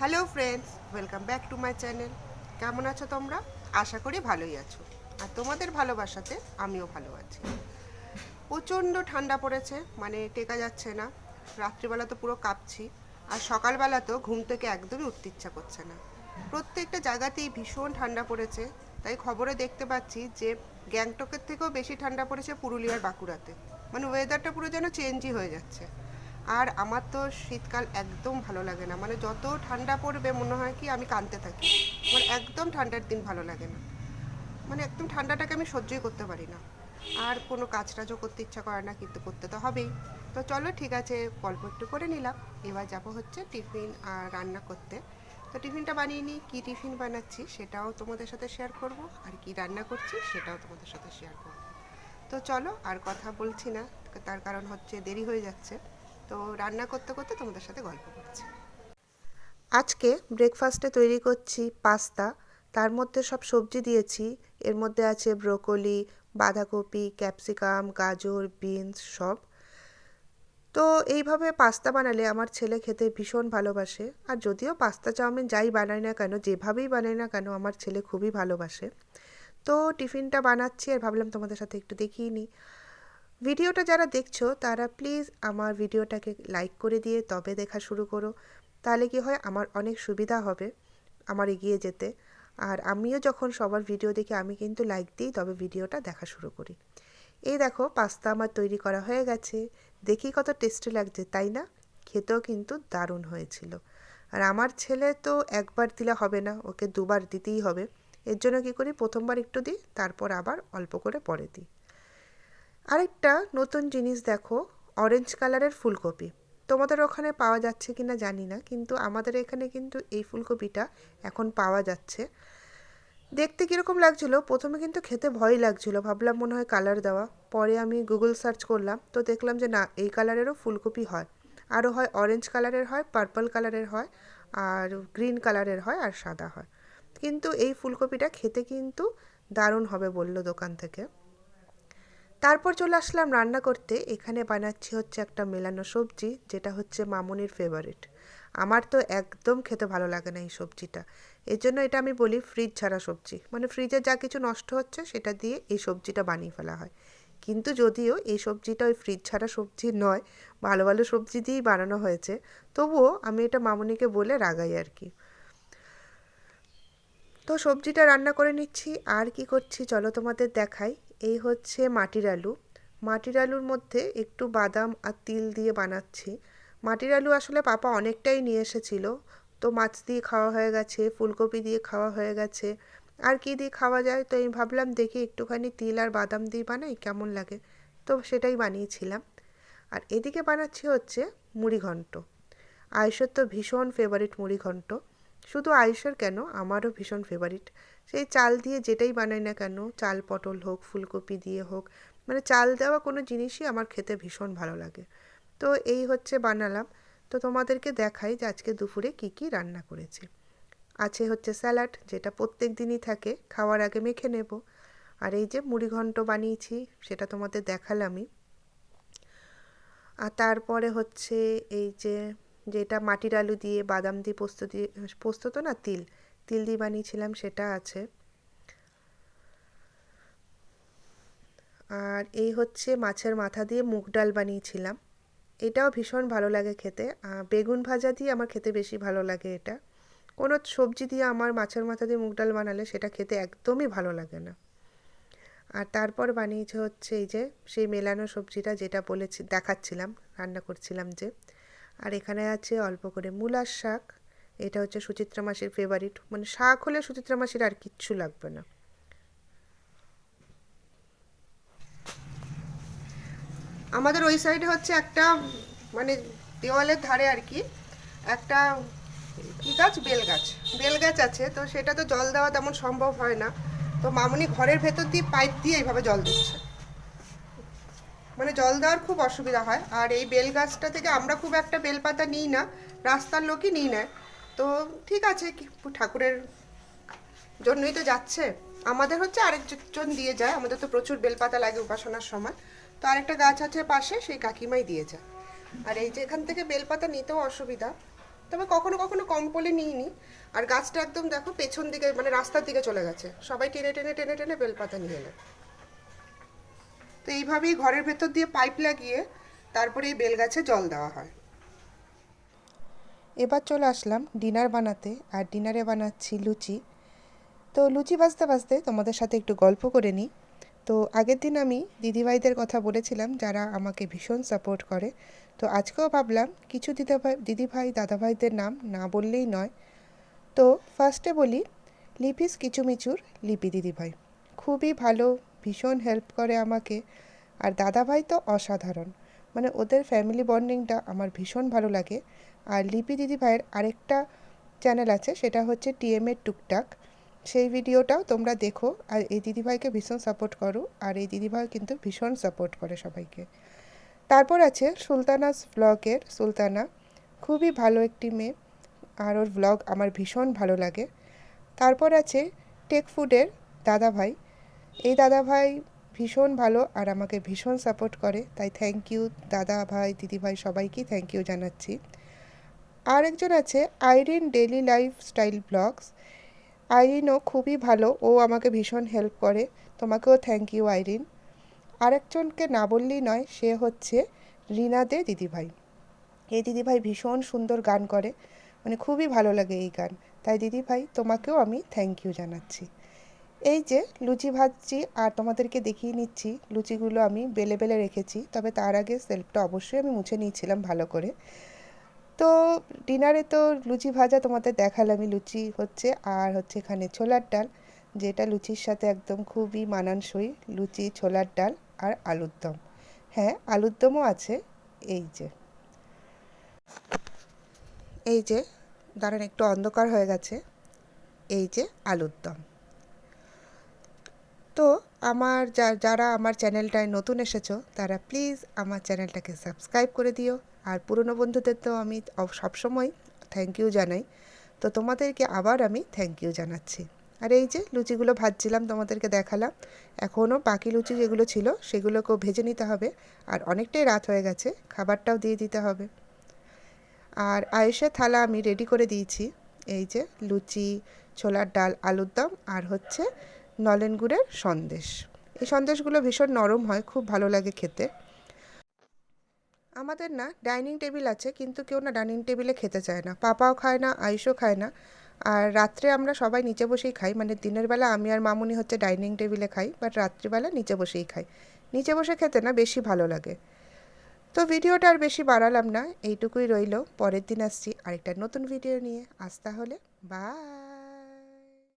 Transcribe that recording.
Hello friends, welcome back to my channel. কেমন আছো তোমরা? আশা করি ভালোই আছো। আর তোমাদের ভালোবাসাতে আমিও ভালো আছি। প্রচণ্ড ঠান্ডা পড়েছে মানে টেকা যাচ্ছে না। রাত্রিবেলা তো পুরো কাঁপছি, আর সকালবেলা তো ঘুম থেকে একদমই উঠতে ইচ্ছা করছে না। প্রত্যেকটা জায়গাতেই ভীষণ ঠান্ডা পড়েছে, তাই খবরে দেখতে পাচ্ছি যে গ্যাংটকের থেকেও বেশি ঠান্ডা পড়েছে পুরুলিয়ার বাঁকুড়াতে। মানে ওয়েদারটা পুরো যেন চেঞ্জই হয়ে যাচ্ছে। আর আমার তো শীতকাল একদম ভালো লাগে না। মানে যত ঠান্ডা পড়বে, মনে হয় কি আমি কাঁদতে থাকি। আমার একদম ঠান্ডার দিন ভালো লাগে না। মানে একদম ঠান্ডাটাকে আমি সহ্যই করতে পারি না। আর কোনো কাজ টাজও করতে ইচ্ছা করে না, কিন্তু করতে তো হবেই। তো চলো, ঠিক আছে, গল্প একটু করে নিলাম। এবার যাব হচ্ছে টিফিন আর রান্না করতে। তো টিফিনটা বানিয়ে নিই। কী টিফিন বানাচ্ছি সেটাও তোমাদের সাথে শেয়ার করব। আর কি রান্না করছি সেটাও তোমাদের সাথে শেয়ার করব। তো চলো, আর কথা বলছি না। তার কারণ হচ্ছে দেরি হয়ে যাচ্ছে। তো রান্না করতে করতে তোমাদের সাথে গল্প করছি। আজকে ব্রেকফাস্টে তৈরি করছি পাস্তা, তার মধ্যে সব সবজি দিয়েছি। এর মধ্যে আছে ব্রোকলি, বাঁধাকপি, ক্যাপসিকাম, গাজর, বিনস, সব। তো এইভাবে পাস্তা বানালে আমার ছেলে খেতে ভীষণ ভালোবাসে। আর যদিও পাস্তা চাউমিন যাই বানাই না কেন, যেভাবেই বানাই না কেন, আমার ছেলে খুবই ভালোবাসে। তো টিফিনটা বানাচ্ছি আর ভাবলাম তোমাদের সাথে একটু দেখিয়ে নিই। ভিডিওটা যারা দেখছ, তারা প্লিজ আমার ভিডিওটাকে লাইক করে দিয়ে তবে দেখা শুরু করো। তাহলে কি হয়, আমার অনেক সুবিধা হবে আমার এগিয়ে যেতে। আর আমিও যখন সবার ভিডিও দেখি, আমি কিন্তু লাইক দিই তবে ভিডিওটা দেখা শুরু করি। এই দেখো পাস্তা আমার তৈরি করা হয়ে গেছে। দেখি কত টেস্টি লাগছে, তাই না? খেতেও কিন্তু দারুণ হয়েছিল। আর আমার ছেলে তো একবার দিলে হবে না, ওকে দুবার দিতেই হবে। এর জন্য কী করি, প্রথমবার একটু দিই, তারপর আবার অল্প করে পরে দিই। আরেকটা নতুন জিনিস দেখো অরেঞ্জ কালারের ফুলকপি। তোমাদের ওখানে পাওয়া যাচ্ছে কি না জানি না, কিন্তু আমাদের এখানে কিন্তু এই ফুলকপিটা এখন পাওয়া যাচ্ছে। দেখতে কীরকম লাগছিল? প্রথমে কিন্তু খেতে ভয় লাগছিল, ভাবলাম মনে হয় কালার দেওয়া। পরে আমি গুগল সার্চ করলাম, তো দেখলাম যে না, এই কালারেরও ফুলকপি হয়। আরও হয় অরেঞ্জ কালারের হয় পার্পল কালারের হয়, আর গ্রিন কালারের হয়, আর সাদা হয়। কিন্তু এই ফুলকপিটা খেতে কিন্তু দারুণ হবে বলল দোকান থেকে। তারপর চলে আসলাম রান্না করতে। এখানে বানাচ্ছি হচ্ছে একটা মেলানো সবজি, যেটা হচ্ছে মামনির ফেভারিট আমার তো একদম খেতে ভালো লাগে না এই সবজিটা। এর জন্য এটা আমি বলি ফ্রিজ ছাড়া সবজি। মানে ফ্রিজে যা কিছু নষ্ট হচ্ছে, সেটা দিয়ে এই সবজিটা বানিয়ে ফেলা হয়। কিন্তু যদিও এই সবজিটা ওই ফ্রিজ ছাড়া সবজি নয়, ভালো ভালো সবজি দিয়েই বানানো হয়েছে, তবুও আমি এটা মামুনিকে বলে রাগাই আর কি। তো সবজিটা রান্না করে নিচ্ছি। আর কি করছি, চলো তোমাদের দেখাই। এই হচ্ছে মাটির আলু। মাটির আলুর মধ্যে একটু বাদাম আর তিল দিয়ে বানাচ্ছি। মাটির আলু আসলে পাপা অনেকটাই নিয়ে এসেছিল। তো মাছ দিয়ে খাওয়া হয়ে গেছে, ফুলকপি দিয়ে খাওয়া হয়ে গেছে। আর কি দিয়ে খাওয়া যায়? তো আমি ভাবলাম দেখি একটুখানি তিল আর বাদাম দিয়ে বানাই, কেমন লাগে? তো সেটাই বানিয়েছিলাম। আর এদিকে বানাচ্ছি হচ্ছে মুড়ি ঘন্ট আয়ুষের তো ভীষণ ফেভারিট মুড়ি ঘন্ট শুধু আয়ুষের কেন? আমারও ভীষণ ফেভারিট সেই চাল দিয়ে যেটাই বানাই না কেন, চাল, পটল হোক, ফুলকপি দিয়ে হোক মানে চাল দেওয়া কোনো জিনিসই আমার খেতে ভীষণ ভালো লাগে। তো এই হচ্ছে বানালাম। তো তোমাদেরকে দেখাই যে আজকে দুপুরে কি কি রান্না করেছি। আছে হচ্ছে স্যালাড, যেটা প্রত্যেক দিনই থাকে, খাওয়ার আগে মেখে নেব। আর এই যে মুড়ি ঘন্ট বানিয়েছি, সেটা তোমাদের দেখালামই। আর তারপরে হচ্ছে এই যে যেটা মাটির আলু দিয়ে, বাদাম দিয়ে পোস্ত দিয়ে, পোস্ত তো না, তিল। তিল দিয়ে বানিয়েছিলাম, সেটা আছে। আর এই হচ্ছে মাছের মাথা দিয়ে মুগ ডাল বানিয়েছিলাম। এটাও ভীষণ ভালো লাগে খেতে। বেগুন ভাজা দিয়ে আমার খেতে বেশি ভালো লাগে এটা। কোনো সবজি দিয়ে আমার মাছের মাথা দিয়ে মুগ ডাল বানালে সেটা খেতে একদমই ভালো লাগে না। আর তারপর বানিয়েছে হচ্ছে এই যে, সেই মেলানো সবজিটা যেটা বলেছি, দেখাচ্ছিলাম, রান্না করছিলাম যে। আর এখানে আছে অল্প করে মূলার শাক। এটা হচ্ছে সুচিত্রা মাসির ফেভারিট মানে শাক হলে সুচিত্রা মাসির আর কিচ্ছু লাগবে না। আমাদের ওই সাইডে হচ্ছে একটা মানে দেওয়ালের ধারে আর কি, একটা কি গাছ? বেল গাছ বেল গাছ আছে, তো সেটা তো জল দেওয়া তেমন সম্ভব হয় না। তো মামুনি ঘরের ভেতর দিয়ে পাইপ দিয়ে এইভাবে জল দিচ্ছে। মানে জল দেওয়ার খুব অসুবিধা হয়। আর এই বেল গাছটা থেকে আমরা খুব একটা বেলপাতা নিই না, রাস্তার লোকই নিই নেয়। তো ঠিক আছে ঠাকুরের জন্যই তো যাচ্ছে। আমাদের হচ্ছে আরেকজন দিয়ে যায়, আমাদের তো প্রচুর বেলপাতা লাগে উপাসনার সময়। তো আরেকটা গাছ আছে পাশে, সেই কাকিমাই দিয়ে যায়। আর এই যে এখান থেকে বেলপাতা নিতেও অসুবিধা। তবে কখনো কখনো কম পড়লে নিইনি। আর গাছটা একদম দেখো পেছন দিকে মানে রাস্তার দিকে চলে গেছে। সবাই টেনে টেনে টেনে টেনে বেলপাতা নিয়ে এলো তো এইভাবেই ঘরের ভেতর দিয়ে পাইপ লাগিয়ে তারপরে এই বেল গাছে জল দেওয়া হয়। এবার চলে আসলাম ডিনার বানাতে, আর ডিনারে বানাচ্ছি লুচি। তো লুচি বাজতে বাজতে তোমাদের সাথে একটু গল্প করে নিই। তো আগের দিন আমি দিদিভাইদের কথা বলেছিলাম, যারা আমাকে ভীষণ সাপোর্ট করে। তো আজকেও ভাবলাম কিছু দিদিভাই দিদিভাই, দাদাভাইদের নাম না বললেই নয়। তো ফার্স্টে বলি, লিপিস কিচুমিচুর লিপি দিদিভাই। খুবই ভালো ভীষণ হেল্প করে আমাকে। আর দাদাভাই তো অসাধারণ। মানে ওদের ফ্যামিলি বন্ডিংটা আমার ভীষণ ভালো লাগে। আর লিপি দিদিভাইয়ের আরেকটা চ্যানেল আছে, সেটা হচ্ছে টিএমের টুকটাক। সেই ভিডিওটাও তোমরা দেখো। আর এই দিদিভাইকে ভীষণ সাপোর্ট করো। আর এই দিদিভাই কিন্তু ভীষণ সাপোর্ট করে সবাইকে। তারপর আছে সুলতানাস ব্লগের সুলতানা। খুবই ভালো একটি মেয়ে। আর ওর ব্লগ আমার ভীষণ ভালো লাগে। তারপর আছে টেক ফুডের দাদাভাই। এই দাদাভাই ভীষণ ভালো আর আমাকে ভীষণ সাপোর্ট করে। তাই থ্যাংক ইউ দাদা ভাই, দিদি ভাই, সবাইকেই থ্যাংক ইউ জানাচ্ছি। আর একজন আছে Irene daily lifestyle blogs আইরিনও খুবই ভালো, ও আমাকে ভীষণ হেল্প করে। তোমাকেও থ্যাংক ইউ আইরিন আরেকজনকে না বললেই নয়, সে হচ্ছে রিনা দে দিদিভাই এই দিদিভাই ভীষণ সুন্দর গান করে মানে খুবই ভালো লাগে এই গান। তাই দিদিভাই তোমাকেও আমি থ্যাংক ইউ জানাচ্ছি। এই যে লুচি ভাজছি আর তোমাদেরকে দেখিয়ে নিচ্ছি, লুচিগুলো আমি বেলে বেলে রেখেছি, তবে তার আগে সেলফটা অবশ্যই আমি মুছে নিয়েছিলাম ভালো করে। তো ডিনারে তো লুচি ভাজা তোমাদের দেখালামই, লুচি হচ্ছে আর হচ্ছে এখানে ছোলার ডাল, যেটা লুচির সাথে একদম খুবই মানানসই, লুচি, ছোলার ডাল আর আলুর দম। হ্যাঁ আলুর দমও আছে, এই যে। এই যে, দাঁড়ান একটু অন্ধকার হয়ে গেছে, এই যে আলুর দম। আমার যারা আমার চ্যানেলটায় নতুন এসেছ, তারা প্লিজ আমার চ্যানেলটাকে সাবস্ক্রাইব করে দিও। আর পুরনো বন্ধুদের তো আমি সবসময় থ্যাংক ইউ জানাই। তো তোমাদেরকে আবার আমি থ্যাংক ইউ জানাচ্ছি। আর এই যে লুচিগুলো ভাজছিলাম, তোমাদেরকে দেখালাম। এখনও বাকি লুচি যেগুলো ছিল, সেগুলোকেও ভেজে নিতে হবে। আর অনেকটাই রাত হয়ে গেছে, খাবারটাও দিয়ে দিতে হবে। আর আয়েসের থালা আমি রেডি করে দিয়েছি। এই যে লুচি, ছোলার ডাল, আলুর দম, আর হচ্ছে নলেন গুড়ের সন্দেশ। এই সন্দেশগুলো ভীষণ নরম হয়, খুব ভালো লাগে খেতে। আমাদের না ডাইনিং টেবিল আছে, কিন্তু কেউ না ডাইনিং টেবিলে খেতে চায় না। পাপাও খায় না, আয়ুষও খায় না। আর রাত্রে আমরা সবাই নিচে বসেই খাই। মানে দিনের বেলা আমি আর মামুনি হচ্ছে ডাইনিং টেবিলে খাই, বাট রাত্রিবেলা নিচে বসেই খাই। নিচে বসে খেতে না বেশি ভালো লাগে। তো ভিডিওটা আর বেশি বাড়ালাম না, এইটুকুই রইল। পরের দিন আসছি আরেকটা নতুন ভিডিও নিয়ে। আজ তাহলে, বাই!